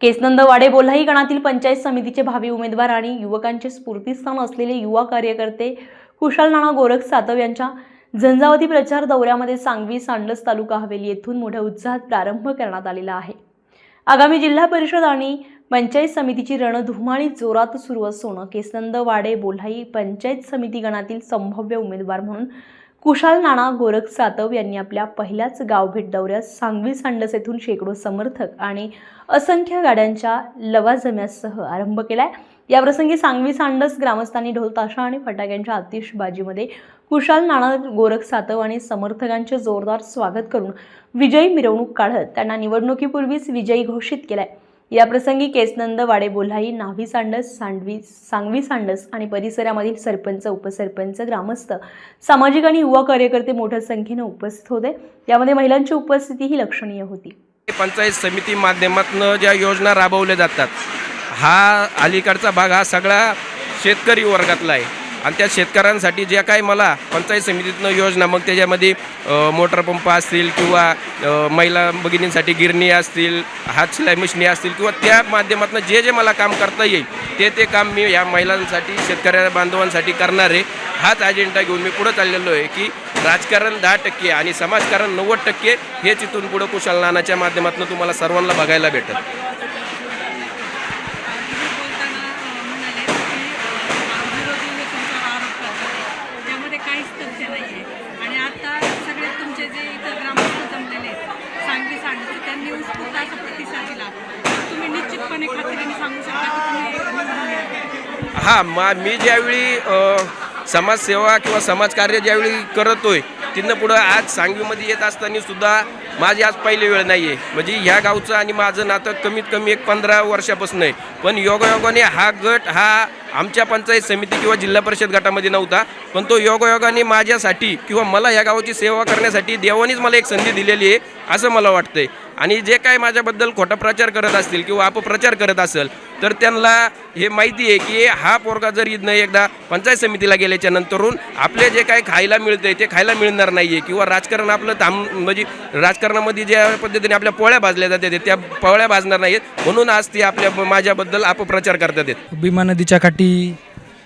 केसनंद वाडे बोल्हाई गणातील पंचायत समितीचे भावी उमेदवार आणि युवकांचे स्फूर्तीस्थान असलेले युवा कार्यकर्ते कुशाल नाना गोरख सातव यांच्या झंझावती प्रचार दौऱ्यामध्ये सांगवी सांडस तालुका हवेली येथून मोठ्या उत्साहात प्रारंभ करण्यात आलेला आहे. आगामी जिल्हा परिषद आणि पंचायत समितीची रणधुमाळी जोरात सुरू असून केसनंद वाडे बोल्हाई पंचायत समिती गणातील संभाव्य उमेदवार म्हणून कुशाल नाना गोरख सातव यांनी आपल्या पहिल्याच गावभेट दौऱ्यात सांगवी सांडस येथून शेकडो समर्थक आणि असंख्य गाड्यांच्या लवाजम्यासह आरंभ केलाय. याप्रसंगी सांगवी सांडस ग्रामस्थांनी ढोल ताशा आणि फटाक्यांच्या आतिषबाजीमध्ये कुशाल नाना गोरख सातव आणि समर्थकांचे जोरदार स्वागत करून विजयी मिरवणूक काढत त्यांना निवडणुकीपूर्वीच विजयी घोषित केलाय. याप्रसंगी केसनंद वाडे बोल्हाई नाव्ही सांडस सांडवी सांगवी सांडस आणि परिसरामधील सरपंच उपसरपंच ग्रामस्थ सामाजिक आणि युवा कार्यकर्ते मोठ्या संख्येनं उपस्थित होते. यामध्ये महिलांची उपस्थितीही लक्षणीय होती. पंचायत समिती माध्यमातून ज्या योजना राबवल्या जातात हा अलीकडचा भाग हा सगळा शेतकरी वर्गातला आहे. आणि त्या शेतकऱ्यांसाठी ज्या काही मला पंचायत समितीतनं योजना मग त्याच्यामध्ये मोटर पंप असतील किंवा महिला भगिनींसाठी गिरणी असतील हात शिलाई मशिनी असतील किंवा त्या माध्यमातून जे जे मला काम करता येईल ते ते काम मी या महिलांसाठी शेतकऱ्या बांधवांसाठी करणार आहे. हाच अजेंडा घेऊन मी पुढं चाललेलो आहे की राजकारण दहा टक्के आणि समाजकारण नव्वद टक्के हेच इथून पुढं कुशल नानाच्या माध्यमातून तुम्हाला सर्वांना बघायला भेटेल बोलताना अ, म्हणाले की अ, विरोधी लोकांच्यावर आरोप करतात त्यामध्ये काहीच तथ्य नाही आहे आणि आता सगळे तुमचे जे इथं ग्रामस्थ जमलेले आहेत सांगली सांगितलं त्यांनी उत्स्फूर्त असा प्रतिसाद दिला तुम्ही निश्चितपणे खात्रीने सांगू शकता की तुम्ही निवडून याल. हां मा मी ज्यावेळी समाजसेवा किंवा समाजकार्य ज्यावेळी करतोय तिथनं पुढं आज सांगवीमध्ये येत असताना सुद्धा माझी आज पहिली वेळ नाही आहे म्हणजे ह्या गावचं आणि माझं नातं कमीत कमी एक पंधरा वर्षापासून आहे. पण योगायोगाने हा गट हा आमच्या पंचायत समिती किंवा जिल्हा परिषद गटामध्ये नव्हता पण तो योगायोगाने माझ्यासाठी किंवा मला या गावाची सेवा करण्यासाठी देवानीच मला एक संधी दिलेली आहे असं मला वाटतंय. आणि जे काय माझ्याबद्दल खोटा प्रचार करत असतील किंवा अपप्रचार करत असेल तर त्यांना हे माहिती आहे की हा पोरगा जर इथनं एकदा पंचायत समितीला गेल्याच्या नंतरून आपले जे काय खायला मिळतंय ते खायला मिळणार नाही आहे किंवा राजकारण आपलं थांब म्हणजे राज राजकारणामध्ये ज्या पद्धतीने आपल्या पोळ्या भाजल्या जातात त्या पोळ्या भाजणार नाहीत. म्हणून आज ते आपल्या माझ्याबद्दल अपप्रचार करतात. आहेत भीमा नदीच्या काठी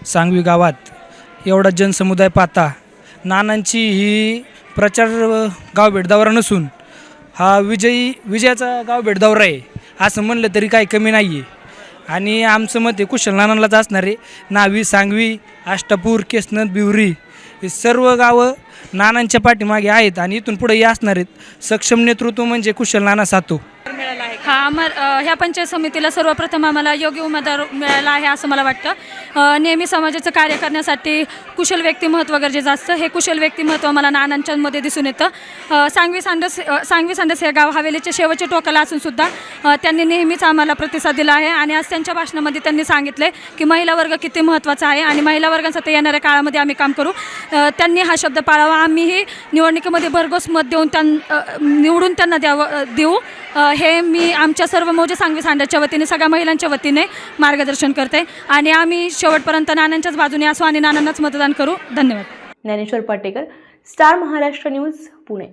सांगवी गावात एवढा जनसमुदाय पाहता नानांची ही प्रचार गाव भेट नसून हा विजयी विजयाचा गाव भेट आहे. असं म्हणलं तरी काही कमी नाही आहे आणि आमचं मत आहे कुशल नानांलाच असणार आहे. नावी सांगवी आष्टापूर केसनद बिवरी हे सर्व गावं नानांच्या पाठीमागे आहेत आणि इथून पुढे असणार आहेत. सक्षम नेतृत्व म्हणजे कुशल नाना सातो. आम्हा ह्या पंचायत समितीला सर्वप्रथम आम्हाला योग्य उमेदवार मिळाला आहे असं मला वाटतं. नेहमी समाजाचं कार्य करण्यासाठी कुशल व्यक्तिमत्व गरजेचं असतं. हे कुशल व्यक्तिमत्व मला नानांच्यामध्ये दिसून येतं. सांगवी सांडस सांगवी सांडस हे गाव हवेलीच्या शेवटच्या टोकाला असूनसुद्धा त्यांनी नेहमीच आम्हाला प्रतिसाद दिला आहे आणि आज त्यांच्या भाषणामध्ये त्यांनी सांगितले की महिला वर्ग किती महत्त्वाचा आहे आणि महिला वर्गांसाठी येणाऱ्या काळामध्ये आम्ही काम करू. त्यांनी हा शब्द पाळावा. आम्हीही निवडणुकीमध्ये भरघोस मत देऊन त्यां निवडून त्यांना द्यावं देऊ. हे मी आम आमच्या सर्व मौजे सांगवी सांड्याच्या वतीने सगळ्या महिलांच्या वतीने मार्गदर्शन करते. आणि आम्ही शेवटपर्यंत नानांच्याच बाजूने असू आणि नानांनाच मतदान करू. धन्यवाद. Dnyaneshwar Patekar Star Maharashtra News Pune.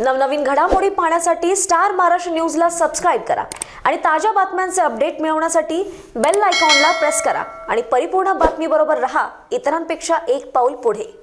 नवनवीन घडामोडी पाहण्यासाठी स्टार महाराष्ट्र न्यूजला सबस्क्राईब करा. आणि ताज्या बातम्यांचे अपडेट मिळवण्यासाठी बेल आयकॉनला प्रेस करा. आणि परिपूर्ण बातमीबरोबर रहा. इतरांपेक्षा एक पाऊल पुढे.